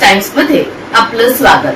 टाइम्समध्ये आपलं स्वागत.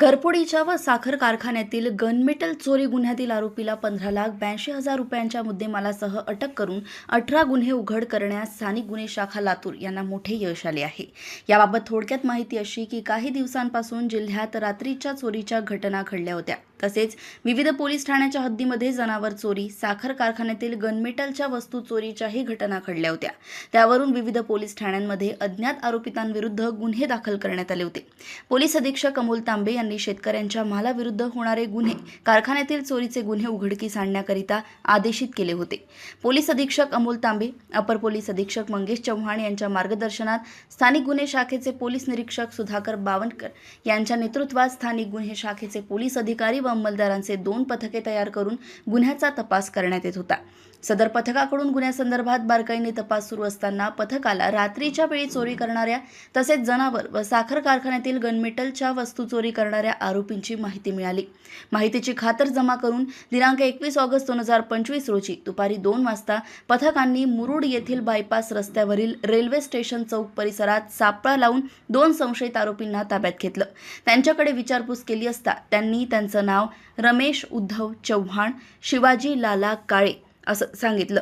घरफोडीच्या व साखर कारखान्यातील गनमेटल चोरी गुन्ह्यातील आरोपीला पंधरा लाख ब्याऐंशी हजार रुपयांच्या मुद्देमालासह अटक करून अठरा गुन्हे उघड करण्यास स्थानिक गुन्हे शाखा लातूर यांना मोठे यश आले आहे. याबाबत थोडक्यात माहिती अशी की काही दिवसांपासून जिल्ह्यात रात्रीच्या चोरीच्या घटना घडल्या होत्या. तसेच विविध पोलीस ठाण्याच्या हद्दीमध्ये जनावर चोरी साखर कारखान्यातील गनमेटलच्या वस्तू चोरीच्याही घटना घडल्या होत्या. त्यावरून विविध पोलीस ठाण्यांमध्ये अज्ञात आरोपितांविरुद्ध गुन्हे दाखल करण्यात आले होते. पोलीस अधीक्षक अमोल तांबे यांनी शेतकऱ्यांच्या मालाविरुद्ध होणारे गुन्हे कारखान्यातील चोरीचे गुन्हे उघडकीस आणण्याकरिता आदेशित केले होते. पोलीस अधीक्षक अमोल तांबे अपर पोलीस अधीक्षक मंगेश चव्हाण यांच्या मार्गदर्शनात स्थानिक गुन्हे शाखेचे पोलीस निरीक्षक सुधाकर बावनकर यांच्या नेतृत्वात स्थानिक गुन्हे शाखेचे पोलीस अधिकारी व अंमलदारांचे दोन पथके तयार करून गुन्ह्याचा तपास करण्यात येत होता. सदर पथकाकडून गुन्ह्यासंदर्भात बारकाईने तपास सुरू असताना पथकाला रात्रीच्या वेळी चोरी करणाऱ्या तसेच जनावर व साखर कारखान्यातील गनमेटलच्या वस्तू चोरी करणाऱ्या आरोपींची माहिती मिळाली. माहितीची खातर जमा करून दिनांक एकवीस ऑगस्ट दोन हजार पंचवीस रोजी दुपारी दोन वाजता पथकांनी मुरुड येथील बायपास रस्त्यावरील रेल्वे स्टेशन चौक परिसरात सापळा लावून दोन संशयित आरोपींना ताब्यात घेतलं. त्यांच्याकडे विचारपूस केली असता त्यांनी त्यांचं नाव रमेश उद्धव चव्हाण शिवाजी लाला काळे असं सांगितलं.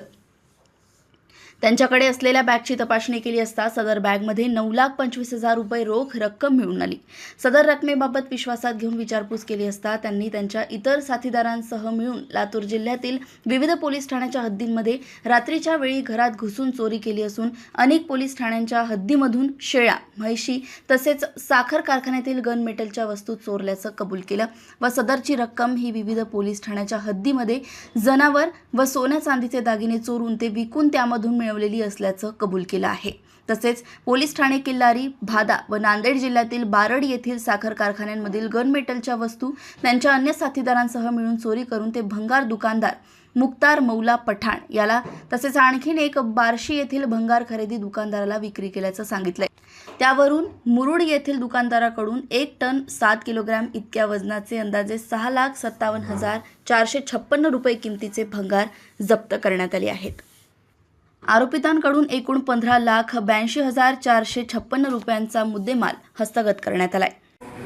त्यांच्याकडे असलेल्या बॅगची तपासणी केली असता सदर बॅगमध्ये नऊ लाख पंचवीस हजार रुपये रोख रक्कम मिळून आली. सदर रकमेबाबत विश्वासात घेऊन विचारपूस केली असता त्यांनी त्यांच्या इतर साथीदारांसह मिळून लातूर जिल्ह्यातील विविध पोलीस ठाण्याच्या हद्दींमध्ये रात्रीच्या वेळी घरात घुसून चोरी केली असून अनेक पोलीस ठाण्यांच्या हद्दीमधून शेळ्या म्हैशी तसेच साखर कारखान्यातील गन मेटलच्या वस्तू चोरल्याचं कबूल केलं व सदरची रक्कम ही विविध पोलीस ठाण्याच्या हद्दीमध्ये जनावर व सोन्या चांदीचे दागिने चोरून ते विकून त्यामधून मिळ मिळवलेली असल्याचं कबूल केलं आहे. तसेच पोलीस ठाणे किल्लारी भादा व नांदेड जिल्ह्यातील बारड येथील साखर कारखान्यांमधील गनमेटलच्या वस्तू त्यांच्या अन्य साथीदारांसह मिळून चोरी करून ते भंगार दुकानदार मुक्तार मौला पठाण याला तसेच आणखीन एक बार्शी येथील भंगार खरेदी दुकानदाराला विक्री केल्याचं सांगितलंय. त्यावरून मुरुड येथील दुकानदाराकडून एक टन सात किलोग्रॅम इतक्या वजनाचे अंदाजे सहा लाख सत्तावन्न हजार चारशे छप्पन्न रुपये किमतीचे भंगार जप्त करण्यात आले आहेत. आरोपितांकडून एकूण पंधरा लाख ब्याऐंशी हजार चारशे छप्पन्न रुपयांचा मुद्देमाल हस्तगत करण्यात आलाय.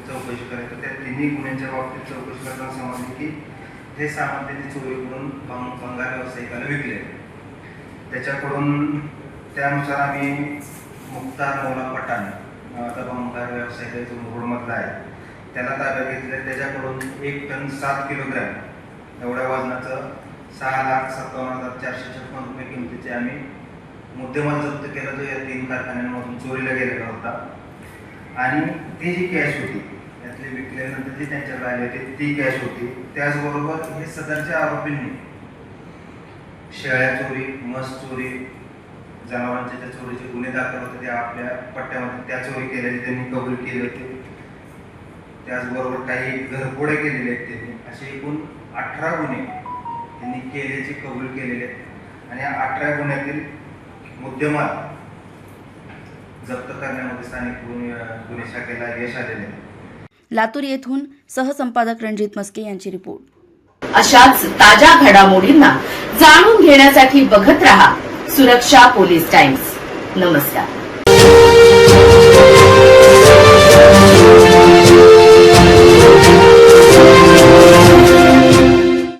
चौकशी करायचं त्या तिन्ही गुन्ह्यांच्या बाबतीत चौकशी करताना समजले की हे सामान त्यांनी चोरी करून भं- भंगार व्यावसायिकाला विकले. त्याच्याकडून त्यानुसार आम्ही मुक्तार मोला पठाण नावाचा भंगार व्यावसायिक जो मुरुडमधला आहे त्याला ताब्यात घेतलं त्याच्याकडून एक टन सात किलोग्रॅम एवढ्या वजनाचं सहा लाख सत्तावन्न हजार चारशे छप्पन रुपये किमतीचे आम्ही मुद्देमाल जप्त केला जो या तीन कारखान्यांमधून चोरीला गेलेला होता. आणि ती जी कॅश होती त्यातली विकल्यानंतर जी त्यांच्याकडे आली होती ती कॅश होती. त्याचबरोबर हे सदरच्या आरोपींनी शेळ्या चोरी मस चोरी जनावरांच्या ज्या चोरीचे गुन्हे दाखल होते ते आपल्या पट्ट्यामध्ये त्या चोरी केलेले त्यांनी कबूल केले होते. त्याचबरोबर काही घरपोडे केलेले आहेत त्यांनी. असे एकूण अठरा गुन्हे त्यांनी केल्याचे कबूल केलेले आणि या अठरा गुन्ह्यातील मुद्देमाल जप्त करण्यामध्ये स्थानिक गुन्हे शाखेला यश आलेले लातूर येथून सहसंपादक रणजित मस्के यांची रिपोर्ट. अशाच ताज्या घडामोडींना जाणून घेण्यासाठी बघत रहा सुरक्षा पोलीस टाइम्स. नमस्कार.